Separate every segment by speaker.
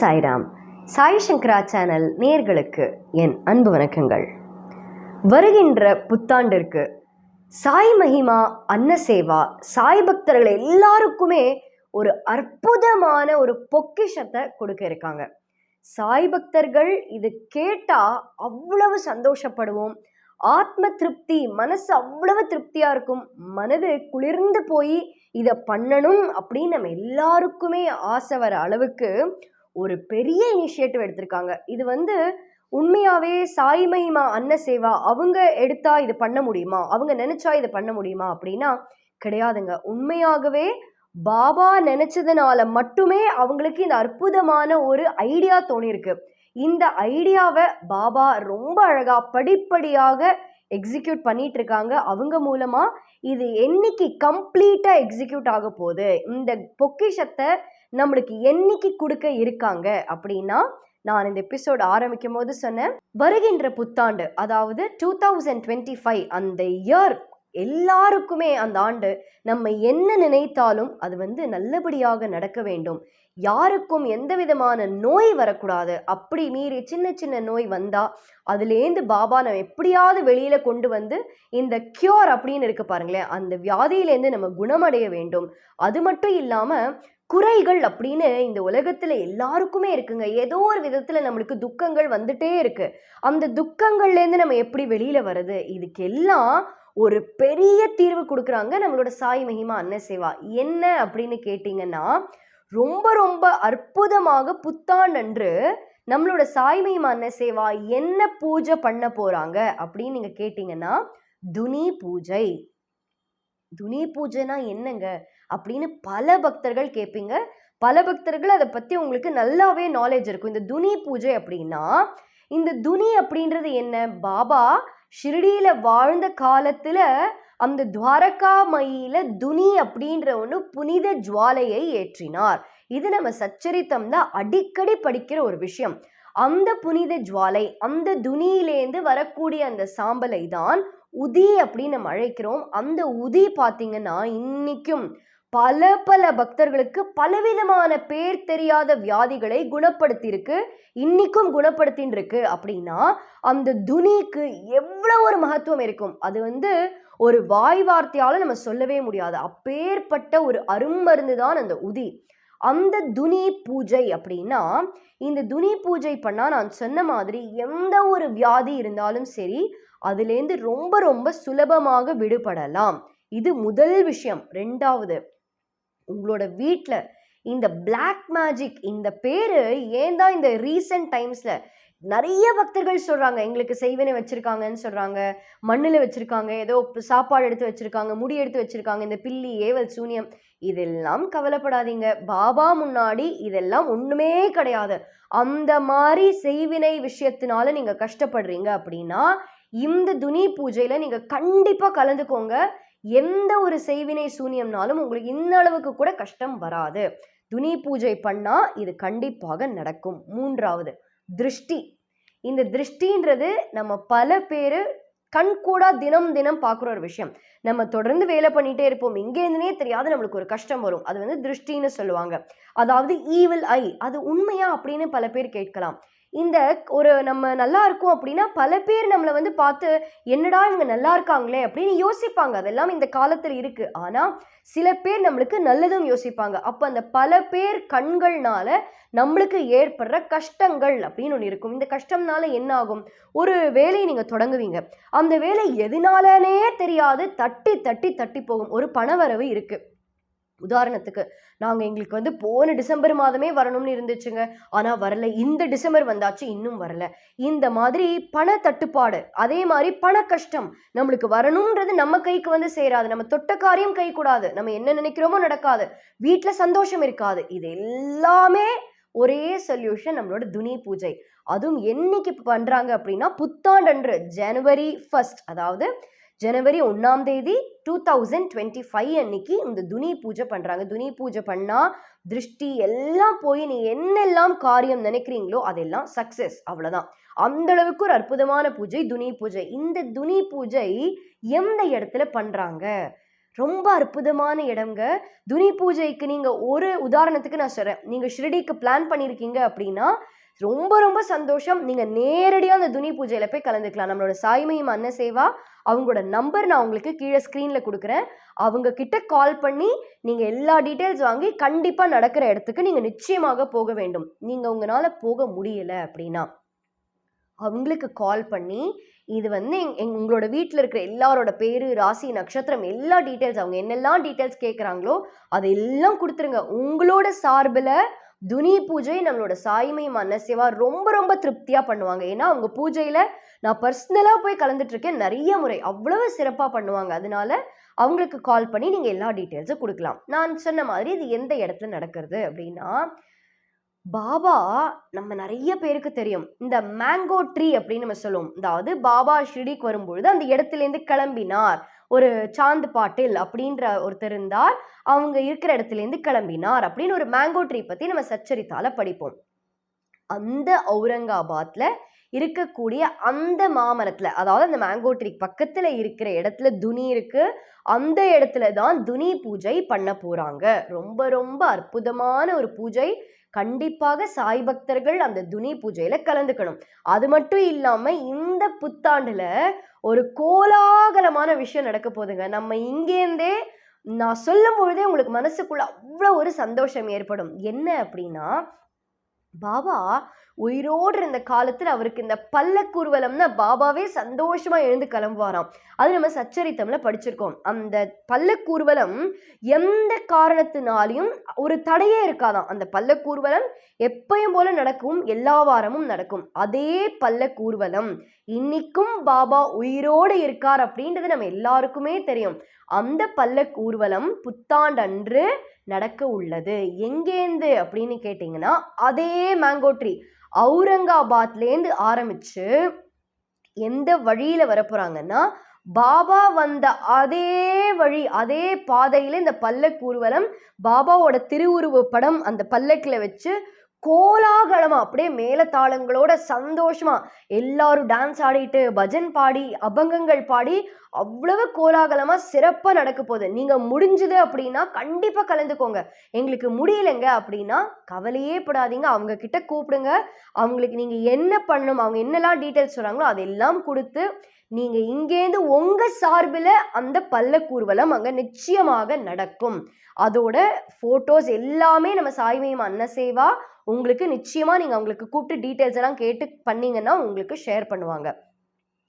Speaker 1: சாய்ராம். சாய் சங்கரா channel நேர்களுக்கு என் அன்பு வணக்கங்கள். வருகின்ற புத்தாண்டிற்கு சாய் மகிமா அன்னசேவா சாய் பக்தர்கள் எல்லாருக்குமே ஒரு அற்புதமான ஒரு பொக்கிஷத்தை கொடுக்க இருக்காங்க. சாய் பக்தர்கள் இது கேட்டா அவ்வளவு சந்தோஷப்படுவோம். ஆத்ம திருப்தி மனசு அவ்வளவு திருப்தியா இருக்கும். மனது குளிர்ந்து போய் இதை பண்ணணும் அப்படின்னு நம்ம எல்லாருக்குமே ஆசை வர அளவுக்கு ஒரு பெரிய இனிஷியேட்டிவ் எடுத்திருக்காங்க. இது வந்து உண்மையாவே சாய் மகிமா அன்ன சேவா அவங்க எடுத்தா இது பண்ண முடியுமா? அவங்க நினைச்சா இது பண்ண முடியுமா? அப்படின்னா கிடையாதுங்க. உண்மையாகவே பாபா நினைச்சதுனால மட்டுமே அவங்களுக்கு இந்த அற்புதமான ஒரு ஐடியா தோணியிருக்கு. இந்த ஐடியாவை பாபா ரொம்ப அழகா படிப்படியாக எக்ஸிக்யூட் பண்ணிட்டு இருக்காங்க அவங்க மூலமா இது என்னைக்கு கம்ப்ளீட்டா எக்ஸிக்யூட் ஆக போகுது? இந்த பொக்கிஷத்தை நம்மளுக்கு என்னைக்கு கொடுக்க இருக்காங்க? அப்படின்னா நான் இந்த எபிசோட் ஆரம்பிக்கும் போது சொன்னேன். வருகின்ற புத்தாண்டு அதாவது டூ தௌசண்ட் டுவெண்ட்டி ஃபைவ் அந்த இயர் எல்லாருக்குமே அந்த ஆண்டு நம்ம என்ன நினைத்தாலும் அது வந்து நல்லபடியாக நடக்க வேண்டும். யாருக்கும் எந்த விதமான நோய் வரக்கூடாது. அப்படி மீறி சின்ன சின்ன நோய் வந்தா அதுலேருந்து பாபா நம்ம எப்படியாவது வெளியில கொண்டு வந்து இந்த கியூர் அப்படின்னு இருக்கு பாருங்களேன் அந்த வியாதியிலேருந்து நம்ம குணமடைய வேண்டும். அது மட்டும் இல்லாம குறைகள் அப்படின்னு இந்த உலகத்துல எல்லாருக்குமே இருக்குங்க. ஏதோ ஒரு விதத்துல நம்மளுக்கு துக்கங்கள் வந்துட்டே இருக்கு. அந்த துக்கங்கள்லேருந்து நம்ம எப்படி வெளியில வருது இதுக்கெல்லாம் ஒரு பெரிய தீர்வு கொடுக்குறாங்க நம்மளோட சாய் மகிமா அன்ன சேவா என்ன அப்படின்னு கேட்டிங்கன்னா ரொம்ப ரொம்ப அற்புதமாக புத்தாண்டன்று நம்மளோட சாய் மன்ன சேவா என்ன பூஜை பண்ண போறாங்க அப்படின்னு நீங்க கேட்டிங்கன்னா துனி பூஜை. துனி பூஜைனா என்னங்க? அப்படின்னு பல பக்தர்கள் கேட்பீங்க பல பக்தர்கள் அதை பற்றி உங்களுக்கு நல்லாவே நாலேஜ் இருக்கும். இந்த துனி பூஜை அப்படின்னா இந்த துனி அப்படின்றது என்ன? பாபா ஷிரடியில் வாழ்ந்த காலத்துல அந்த துவாரகாமையில துனி அப்படின்ற ஒன்று புனித ஜுவாலையை ஏற்றினார். இது நம்ம சச்சரித்தம் தான் அடிக்கடி படிக்கிற ஒரு விஷயம். அந்த புனித ஜுவாலை அந்த துனியிலேருந்து வரக்கூடிய அந்த சாம்பலை தான் உதி அப்படின்னு நம்ம அழைக்கிறோம். அந்த உதி பார்த்தீங்கன்னா இன்னைக்கும் பல பல பக்தர்களுக்கு பலவிதமான பேர் தெரியாத வியாதிகளை குணப்படுத்தியிருக்கு. இன்னைக்கும் குணப்படுத்தின்னு இருக்கு அப்படின்னா அந்த துனிக்கு எவ்வளோ ஒரு மகத்துவம் இருக்கும். அது வந்து ஒரு வாய் வார்த்தையால நம்ம சொல்லவே முடியாது. அப்பேற்பட்ட ஒரு அருமருந்து தான் அந்த உதி. அந்த துனி பூஜை அப்படின்னா இந்த துனி பூஜை பண்ணா நான் சொன்ன மாதிரி எந்த ஒரு வியாதி இருந்தாலும் சரி அதுலேருந்து ரொம்ப ரொம்ப சுலபமாக விடுபடலாம். இது முதல் விஷயம். ரெண்டாவது உங்களோட வீட்டில் இந்த பிளாக் மேஜிக் இந்த பேர் ஏன் தான் இந்த ரீசெண்ட் டைம்ஸில் நிறைய பக்தர்கள் சொல்கிறாங்க எங்களுக்கு செய்வனை வச்சுருக்காங்கன்னு சொல்கிறாங்க மண்ணில் வச்சுருக்காங்க ஏதோ சாப்பாடு எடுத்து வச்சுருக்காங்க முடி எடுத்து வச்சுருக்காங்க இந்த பில்லி ஏவல் சூனியம் இதெல்லாம் கவலைப்படாதீங்க. பாபா முன்னாடி இதெல்லாம் ஒன்றுமே கிடையாது. அந்த மாதிரி செய்வினை விஷயத்தினால நீங்கள் கஷ்டப்படுறீங்க அப்படின்னா இந்த துனி பூஜையில் நீங்கள் கண்டிப்பாக கலந்துக்கோங்க. எந்த ஒரு செய்வினை சூனியம்னாலும் உங்களுக்கு இந்த அளவுக்கு கூட கஷ்டம் வராது. துனி பூஜை பண்ணால் இது கண்டிப்பாக நடக்கும். மூன்றாவது திருஷ்டி. இந்த திருஷ்டின்றது நம்ம பல பேர் கண்கூடா தினம் தினம் பார்க்குற ஒரு விஷயம். நம்ம தொடர்ந்து வேலை பண்ணிகிட்டே இருப்போம். இங்கேருந்துனே தெரியாது நம்மளுக்கு ஒரு கஷ்டம் வரும். அது வந்து திருஷ்டின்னு சொல்லுவாங்க. அதாவது ஈவில் ஐ அது உண்மையா அப்படின்னு பல பேர் கேட்கலாம். இந்த ஒரு நம்ம நல்லா இருக்கும் அப்படின்னா பல பேர் நம்மளை வந்து பார்த்து என்னடா இவங்க நல்லா இருக்காங்களே? அப்படின்னு யோசிப்பாங்க. அதெல்லாம் இந்த காலத்தில் இருக்கு. ஆனா சில பேர் நம்மளுக்கு நல்லதும் யோசிப்பாங்க. அப்போ அந்த பல பேர் கண்கள்னால நம்மளுக்கு ஏற்படுற கஷ்டங்கள் அப்படின்னு ஒன்று இருக்கும். இந்த கஷ்டம்னால என்ன ஆகும்? ஒரு வேலையை நீங்கள் தொடங்குவீங்க. அந்த வேலை எதனாலனே தெரியாது. தட்டி தட்டி தட்டி போகும். ஒரு பணவரவு இருக்குது உதாரணத்துக்கு நாங்கள் எங்களுக்கு வந்து போன டிசம்பர் மாதமே வரணும்னு இருந்துச்சுங்க. ஆனால் வரல. இந்த டிசம்பர் வந்தாச்சு இன்னும் வரல. இந்த மாதிரி பண தட்டுப்பாடு அதே மாதிரி பண கஷ்டம் நம்மளுக்கு வரணுன்றது நம்ம கைக்கு வந்து சேராது. நம்ம தொட்ட காரியம் கை கூடாது நம்ம என்ன நினைக்கிறோமோ நடக்காது. வீட்டில் சந்தோஷம் இருக்காது. இது எல்லாமே ஒரே சொல்யூஷன் நம்மளோட துணி பூஜை. அதுவும் என்னைக்கு பண்ணுறாங்க அப்படின்னா புத்தாண்டன்று ஜனவரி ஃபர்ஸ்ட் அதாவது ஜனவரி ஒன்றாம் தேதி டூ தௌசண்ட் டுவெண்ட்டி ஃபைவ் அன்னைக்கு இந்த துனி பூஜை பண்ணுறாங்க துனி பூஜை பண்ணால் திருஷ்டி எல்லாம் போய் நீ என்னெல்லாம் காரியம் நினைக்கிறீங்களோ அதெல்லாம் சக்ஸஸ் அவ்வளோதான் அந்த அளவுக்கு ஒரு அற்புதமான பூஜை துனி பூஜை. இந்த துனி பூஜை எந்த இடத்துல பண்ணுறாங்க ரொம்ப அற்புதமான இடங்க துனி பூஜைக்கு நீங்கள் ஒரு உதாரணத்துக்கு நான் சொல்கிறேன் நீங்கள் ஷிரடிக்கு பிளான் பண்ணியிருக்கீங்க அப்படின்னா ரொம்ப ரொம்ப சந்தோஷம். நீங்கள் நேரடியாக அந்த துணி பூஜையில் போய் கலந்துக்கலாம். நம்மளோட சாய்மையும் அன்ன சேவா அவங்களோட நம்பர் நான் உங்களுக்கு கீழே ஸ்க்ரீனில் கொடுக்குறேன். அவங்க கிட்ட கால் பண்ணி நீங்கள் எல்லா டீட்டெயில்ஸ் வாங்கி கண்டிப்பாக நடக்கிற இடத்துக்கு நீங்கள் நிச்சயமாக போக வேண்டும். நீங்கள் உங்களால் போக முடியலை அப்படின்னா அவங்களுக்கு கால் பண்ணி இது வந்து எங் எங் உங்களோட வீட்டில் இருக்கிற எல்லாரோட பேர் ராசி நட்சத்திரம் எல்லா டீட்டெயில்ஸ் அவங்க என்னெல்லாம் டீட்டெயில்ஸ் கேட்குறாங்களோ அதெல்லாம் கொடுத்துருங்க. உங்களோட சார்பில் துனி பூஜை நம்மளோட சாய்மை மனசேவா ரொம்ப ரொம்ப திருப்தியாக பண்ணுவாங்க. ஏன்னா அவங்க பூஜையில் நான் பர்சனலாக போய் கலந்துட்டுருக்கேன் நிறைய முறை. அவ்வளவு சிறப்பாக பண்ணுவாங்க. அதனால அவங்களுக்கு கால் பண்ணி நீங்கள் எல்லா டீட்டெயில்ஸும் கொடுக்கலாம். நான் சொன்ன மாதிரி இது எந்த இடத்துல நடக்கிறது அப்படின்னா பாபா நம்ம நிறைய பேருக்கு தெரியும். இந்த மேங்கோ ட்ரீ அப்படின்னு நம்ம சொல்லுவோம். அதாவது பாபா ஷிரிடிக்கு வரும்பொழுது அந்த இடத்துலேருந்து கிளம்பினார். ஒரு சாந்து பாட்டில் அப்படின்ற ஒருத்தர் இருந்தார். அவங்க இருக்கிற இடத்துலேருந்து கிளம்பினார் அப்படின்னு ஒரு மேங்கோ ட்ரீ பற்றி நம்ம சச்சரித்தால படிப்போம். அந்த அவுரங்காபாத்தில் இருக்கக்கூடிய அந்த மாமரத்தில் அதாவது அந்த மேங்கோ ட்ரீ பக்கத்தில் இருக்கிற இடத்துல துனி இருக்குது அந்த இடத்துல தான் துனி பூஜை பண்ண போகிறாங்க ரொம்ப ரொம்ப அற்புதமான ஒரு பூஜை. கண்டிப்பாக சாய் பக்தர்கள் அந்த துனி பூஜையில கலந்துக்கணும். அது மட்டும் இல்லாம இந்த புத்தாண்டுல ஒரு கோலாகலமான விஷயம் நடக்க போகுதுங்க. நம்ம இங்கேருந்தே நான் சொல்லும் பொழுதே உங்களுக்கு மனசுக்குள்ள அவ்வளோ ஒரு சந்தோஷம் ஏற்படும். என்ன அப்படின்னா பாபா உயிரோடு இருந்த காலத்தில் அவருக்கு இந்த பல்லக்கூர்வலம்னா பாபாவே சந்தோஷமா எழுந்து கிளம்புவாராம். அது நம்ம சச்சரித்தம்ல படிச்சிருக்கோம். அந்த பல்லக்கூர்வலம் எந்த காரணத்தினாலையும் ஒரு தடையே இருக்காதாம். அந்த பல்லக்கூர்வலம் எப்பயும் போல நடக்கும் எல்லா வாரமும் நடக்கும். அதே பல்லக்கூர்வலம் இன்னைக்கும் பாபா உயிரோடு இருக்கார் அப்படின்றது நம்ம எல்லாருக்குமே தெரியும். அந்த பல்லக் ஊர்வலம் புத்தாண்டன்று நடக்க உள்ளது. எங்கேருந்து அப்படின்னு கேட்டிங்கன்னா அதே மேங்கோ ட்ரீ அவுரங்காபாத்லேருந்து ஆரம்பித்து எந்த வழியில் வரப்போகிறாங்கன்னா பாபா வந்த அதே வழி அதே பாதையில் இந்த பல்லக் ஊர்வலம் பாபாவோட திருவுருவ படம் அந்த பல்லக்கில் வச்சு கோலாகலமாக அப்படியே மேலத்தாளங்களோட சந்தோஷமாக எல்லாரும் டான்ஸ் ஆடிட்டு பஜன் பாடி அபங்கங்கள் பாடி அவ்வளவு கோலாகலமாக சிறப்பாக நடக்க போகுது. நீங்கள் முடிஞ்சது அப்படின்னா கண்டிப்பாக கலந்துக்கோங்க. எங்களுக்கு முடியலைங்க அப்படின்னா கவலையே படாதீங்க. அவங்க கிட்ட கூப்பிடுங்க. அவங்களுக்கு நீங்கள் என்ன பண்ணணும் அவங்க என்னெல்லாம் டீட்டெயில்ஸ் சொல்கிறாங்களோ அதெல்லாம் கொடுத்து நீங்கள் இங்கேருந்து உங்கள் சார்பில் அந்த பல்லக்கூர்வலம் அங்கே நிச்சயமாக நடக்கும். அதோட ஃபோட்டோஸ் எல்லாமே நம்ம சாய்மயம் அன்னசேவா உங்களுக்கு நிச்சயமாக நீங்கள் அவங்களுக்கு கூப்பிட்டு டீட்டெயில்ஸ் எல்லாம் கேட்டு பண்ணீங்கன்னா உங்களுக்கு ஷேர் பண்ணுவாங்க.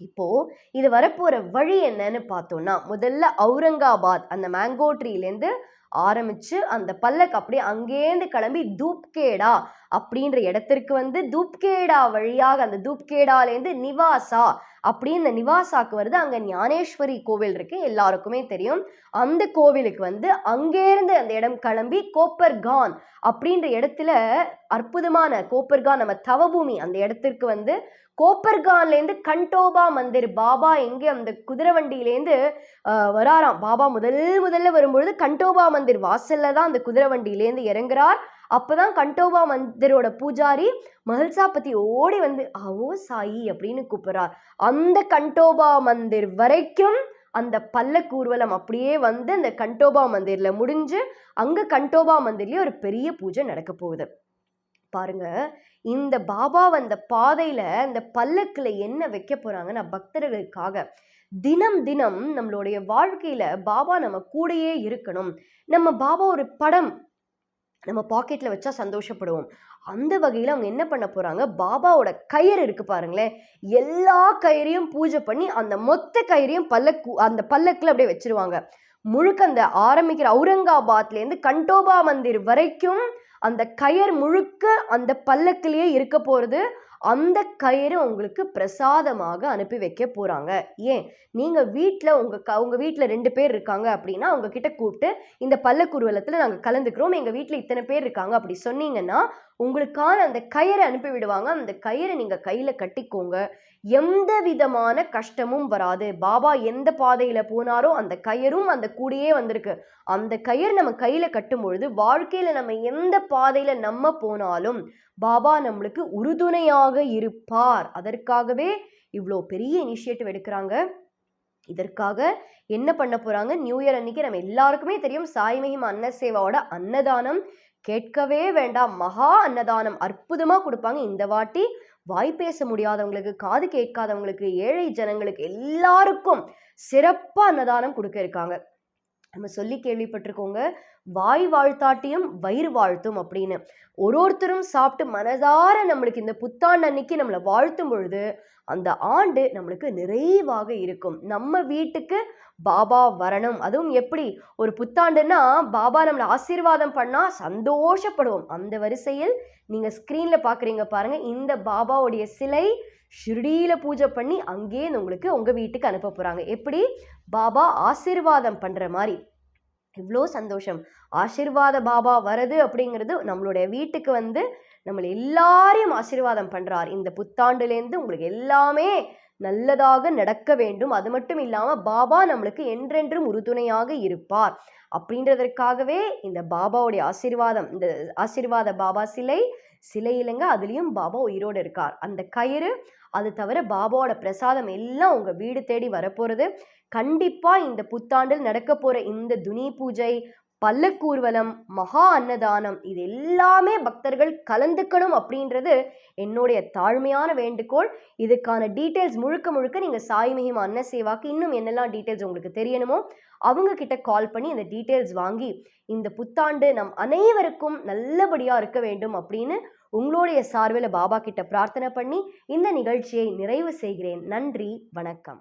Speaker 1: இப்போ இது வரப்போகிற வழி என்னன்னு பார்த்தோம்னா முதல்ல அவுரங்காபாத் அந்த மேங்கோ ட்ரீலேருந்து ஆரம்பிச்சு அந்த பல்லக்கு அப்படியே அங்கேருந்து கிளம்பி தூப்கேடா அப்படின்ற இடத்திற்கு வந்து தூப்கேடா வழியாக அந்த தூப்கேடாலேருந்து நிவாசா அப்படின்னு இந்த நிவாசாக்கு வருது அங்க ஞானேஸ்வரி கோவில் இருக்கு எல்லாருக்குமே தெரியும். அந்த கோவிலுக்கு வந்து அங்கேருந்து அந்த இடம் கிளம்பி கோப்பர்கான் அப்படின்ற இடத்துல அற்புதமான கோப்பர்கான் நம்ம தவபூமி அந்த இடத்திற்கு வந்து கோப்பர்கான்லேருந்து கண்டோபா மந்திர் பாபா எங்கே அந்த குதிரை வண்டியிலேருந்து வராராம். பாபா முதல் முதல்ல வரும்பொழுது கண்டோபா மந்திர் வாசல்ல தான் அந்த குதிரை வண்டியிலேருந்து இறங்குறார். அப்பதான் கண்டோபா மந்திரோட பூஜாரி மகிழ்சாபதி ஓடி வந்து அவோ சாயி அப்படின்னு கூப்பிடுறார். அந்த கண்டோபா மந்திர் வரைக்கும் அந்த பல்லக்கு ஊர்வலம் அப்படியே வந்து அந்த கண்டோபா மந்திரில் முடிஞ்சு அங்கே கண்டோபா மந்திர்லேயே ஒரு பெரிய பூஜை நடக்க போகுது. பாருங்க இந்த பாபா வந்த பாதையில இந்த பல்லக்குல என்ன வைக்க போறாங்கன்னா பக்தர்களுக்காக தினம் தினம் நம்மளுடைய வாழ்க்கையில பாபா நம்ம கூடயே இருக்கணும். நம்ம பாபா ஒரு படம் நம்ம பாக்கெட்டில் வச்சா சந்தோஷப்படுவோம். அந்த வகையில் அவங்க என்ன பண்ண போகிறாங்க பாபாவோட கயிறு இருக்கு பாருங்களேன். எல்லா கயிறையும் பூஜை பண்ணி அந்த மொத்த கயிறையும் பல்லக்கு அந்த பல்லக்கில் அப்படியே வச்சிருவாங்க. முழுக்க அந்த ஆரம்பிக்கிற அவுரங்காபாத்லேருந்து கண்டோபா மந்திர் வரைக்கும் அந்த கயிறு முழுக்க அந்த பல்லக்கிலேயே இருக்க போகிறது அந்த கயிறு உங்களுக்கு பிரசாதமாக அனுப்பி வைக்க போகிறாங்க ஏன்? நீங்கள் வீட்டில் உங்கள் க உங்கள் வீட்டில் ரெண்டு பேர் இருக்காங்க அப்படின்னா அவங்க கிட்ட கூப்பிட்டு இந்த பல்லக்குருவலத்தில் நாங்கள் கலந்துக்கிறோம் எங்கள் வீட்டில் இத்தனை பேர் இருக்காங்க அப்படி சொன்னீங்கன்னா உங்களுக்கான அந்த கயிறை அனுப்பி விடுவாங்க. அந்த கயிறை நீங்கள் கையில் கட்டிக்கோங்க. எந்த விதமான கஷ்டமும் வராது. பாபா எந்த பாதையில் போனாரோ அந்த கயிறும் அந்த கூடியே வந்திருக்கு. அந்த கயிறு நம்ம கையில் கட்டும் பொழுது வாழ்க்கையில் நம்ம எந்த பாதையில் நம்ம போனாலும் பாபா நம்மளுக்கு உறுதுணையாக இருப்பார். அதற்காகவே இவ்வளோ பெரிய இனிஷியேட்டிவ் எடுக்கிறாங்க. இதற்காக என்ன பண்ண போகிறாங்க நியூ இயர் அன்னைக்கு நம்ம எல்லாருக்குமே தெரியும் சாய்மகிம் அன்ன சேவாவோட அன்னதானம். கேட்கவே வேண்டாம். மகா அன்னதானம். அற்புதமாக கொடுப்பாங்க. இந்த வாட்டி வாய் பேச முடியாதவங்களுக்கு காது கேட்காதவங்களுக்கு ஏழை ஜனங்களுக்கு எல்லாருக்கும் சிறப்பாக அன்னதானம் கொடுக்க இருக்காங்க. நம்ம சொல்லி கேள்விப்பட்டிருக்கோங்க. வாய் வாழ்த்தாட்டியும் வயிறு வாழ்த்தும் அப்படின்னு. ஒரு ஒருத்தரும் சாப்பிட்டு மனதார நம்மளுக்கு இந்த புத்தாண்டு அன்னைக்கு நம்மளை வாழ்த்தும் பொழுது அந்த ஆண்டு நம்மளுக்கு நிறைவாக இருக்கும். நம்ம வீட்டுக்கு பாபா வரணும். அதுவும் எப்படி? ஒரு புத்தாண்டுன்னா பாபா நம்மளை ஆசீர்வாதம் பண்ணால் சந்தோஷப்படுவோம். அந்த வரிசையில் நீங்கள் ஸ்க்ரீனில் பார்க்குறீங்க பாருங்கள் இந்த பாபாவுடைய சிலை ஷிர்டியில் பூஜை பண்ணி அங்கேயே உங்களுக்கு உங்கள் வீட்டுக்கு அனுப்ப போகிறாங்க எப்படி? பாபா ஆசீர்வாதம் பண்ணுற மாதிரி. இவ்வளோ சந்தோஷம். ஆசிர்வாத பாபா வருது அப்படிங்கிறது நம்மளுடைய வீட்டுக்கு வந்து நம்மளை எல்லாரையும் ஆசீர்வாதம் பண்ணுறார் இந்த புத்தாண்டுலேருந்து உங்களுக்கு எல்லாமே நல்லதாக நடக்க வேண்டும். அது மட்டும் இல்லாமல் பாபா நம்மளுக்கு என்றென்றும் உறுதுணையாக இருப்பார். அப்படின்றதற்காகவே இந்த பாபாவுடைய ஆசீர்வாதம் இந்த ஆசீர்வாத பாபா சிலை சிலை இல்லைங்க அதுலேயும் பாபா உயிரோடு இருக்கார். அந்த கயிறு அது தவிர பாபாவோட பிரசாதம் எல்லாம் உங்கள் வீடு தேடி வரப்போகிறது கண்டிப்பாக இந்த புத்தாண்டில் நடக்க போகிற இந்த துனி பூஜை பல்லக்கூர்வலம் மகா அன்னதானம் இது எல்லாமே பக்தர்கள் கலந்துக்கணும் அப்படின்றது என்னுடைய தாழ்மையான வேண்டுகோள். இதுக்கான டீட்டெயில்ஸ் முழுக்க முழுக்க நீங்கள் சாய் மகிமா அன்ன சேவாக்கு இன்னும் என்னெல்லாம் டீட்டெயில்ஸ் உங்களுக்கு தெரியணுமோ அவங்க கிட்ட கால் பண்ணி அந்த டீட்டெயில்ஸ் வாங்கி இந்த புத்தாண்டு நம் அனைவருக்கும் நல்லபடியாக இருக்க வேண்டும் அப்படின்னு உங்களுடைய சார்பில் பாபா கிட்ட பிரார்த்தனை பண்ணி இந்த நிகழ்ச்சியை நிறைவு செய்கிறேன். நன்றி வணக்கம்.